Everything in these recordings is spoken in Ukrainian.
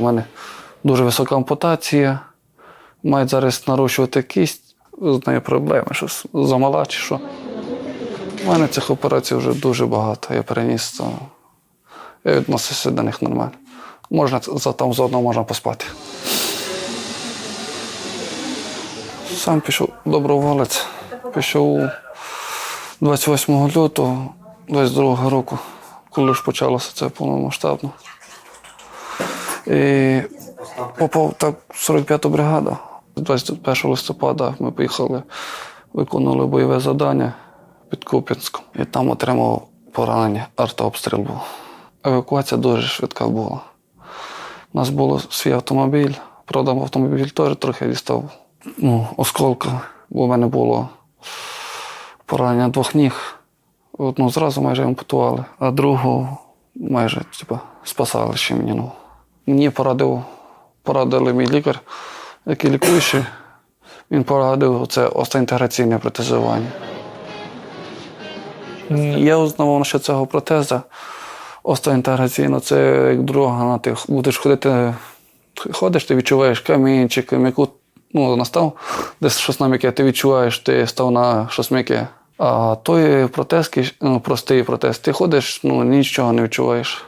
У мене дуже висока ампутація. Мають зараз нарощувати кість. З нею проблеми, що замала чи що. У мене цих операцій вже дуже багато. Я переніс, то я відносився до них нормально. Можна за там заодно можна поспати. Сам пішов доброволець. Пішов 28 лютого 22 року, коли ж почалося це повномасштабно. І попав так 45-ту бригаду. 21 листопада ми поїхали, виконували бойове завдання під Куп'янськом. І там отримав поранення, артобстріл був. Евакуація дуже швидка була. У нас був свій автомобіль, правда, автомобіль теж трохи дістав ну, осколка, бо в мене було поранення двох ніг. Одну зразу майже ампутували, а другу майже типу, спасали ще мені. Мені порадили мій лікар, який лікуючий. Він порадив це остеоінтеграційне протезування. Я узнавав що цього протеза остеоінтеграційно, це як дорога ти будеш ходити, ходиш, ти відчуваєш камінчик, м'яку, ну, настав, десь щось на м'яке, ти відчуваєш, ти став на щось м'яке. А той протез, ну, простий протез, ти ходиш, ну нічого не відчуваєш.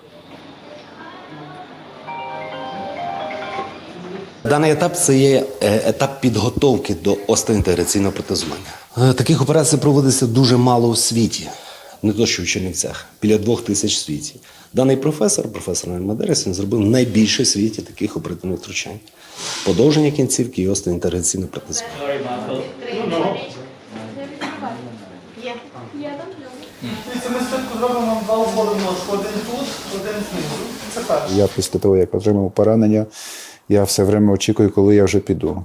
Даний етап це є е, етап підготовки до остеоінтеграційного протезування. Е, Таких операцій проводиться дуже мало у світі, не то що в Чернівцях, біля двох тисяч в світі. Даний професор, професор Мадерес, він зробив найбільше в світі таких оперативних втручань. Подовження кінцівки і остеоінтеграційне протезування. Ми спочатку зробимо два ножку. Один тут, один знизу. Це перше. Я після того, як отримав поранення, я все время очікую, коли я вже піду.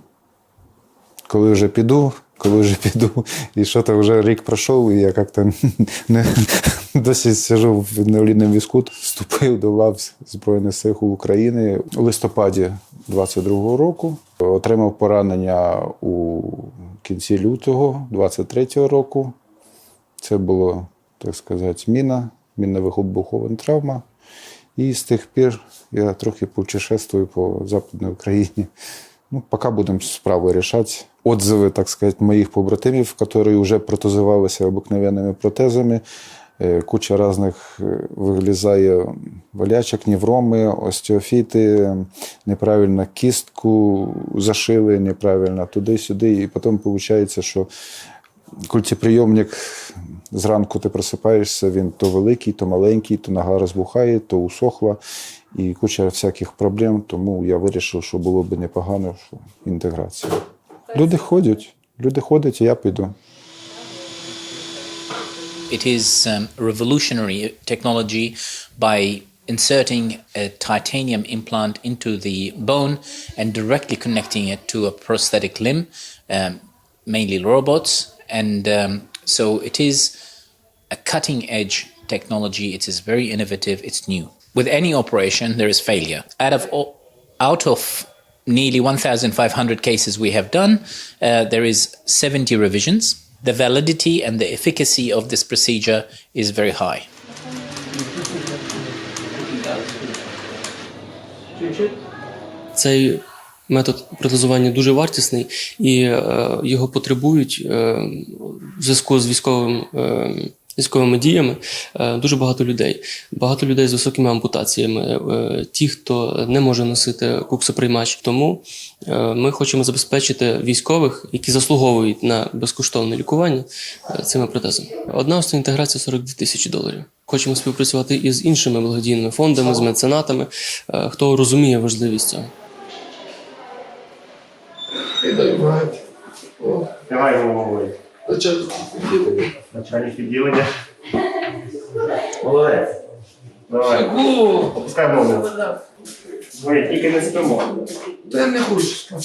Коли вже піду, коли вже піду, і що то вже рік пройшов, і я як-то не, досі сижу в інвалідному візку, вступив до лав Збройних сил України у листопаді 22-го року. Отримав поранення у кінці лютого 23-го року. Це було, так сказати, міна, мінно-вибухова травма. І з тих пір я трохи путешествую по Западній Україні. Ну, поки будемо справи рішати. Отзиви, так сказати, моїх побратимів, які вже протезувалися обикновенними протезами. Е, Куча різних е, вилізає болячок, невроми, остеофіти, неправильно кістку зашили, неправильно туди-сюди. І потім виходить, що культиприйомник зранку ти просипаєшся, він то великий, то маленький, то нога розбухає, то усохла. І куча всяких проблем, тому я вирішив, що було б непогано що інтеграція. Люди ходять, люди ходять, і я піду. It is um, revolutionary technology by inserting a titanium implant into the bone and directly connecting it to a prosthetic limb, um, mainly robots. And um, So it is a cutting edge technology. It is very innovative. It's new. With any operation, there is failure. Out of all, out of nearly 1,500 cases we have done, uh, there is 70 revisions. The validity and the efficacy of this procedure is very high. So метод протезування дуже вартісний і е, його потребують е, в зв'язку з військовим. Е, Військовими діями е, дуже багато людей. Багато людей з високими ампутаціями, е, ті, хто не може носити куксоприймач. Тому е, ми хочемо забезпечити військових, які заслуговують на безкоштовне лікування цими протезами. Одна інтеграція 42 тисячі доларів. Хочемо співпрацювати і з іншими благодійними фондами, з меценатами, хто розуміє важливість цього. Давай головою. Начальник відділення. Молодець. Давай. Опускай голову. Ми тільки не спимо. Та не хочу.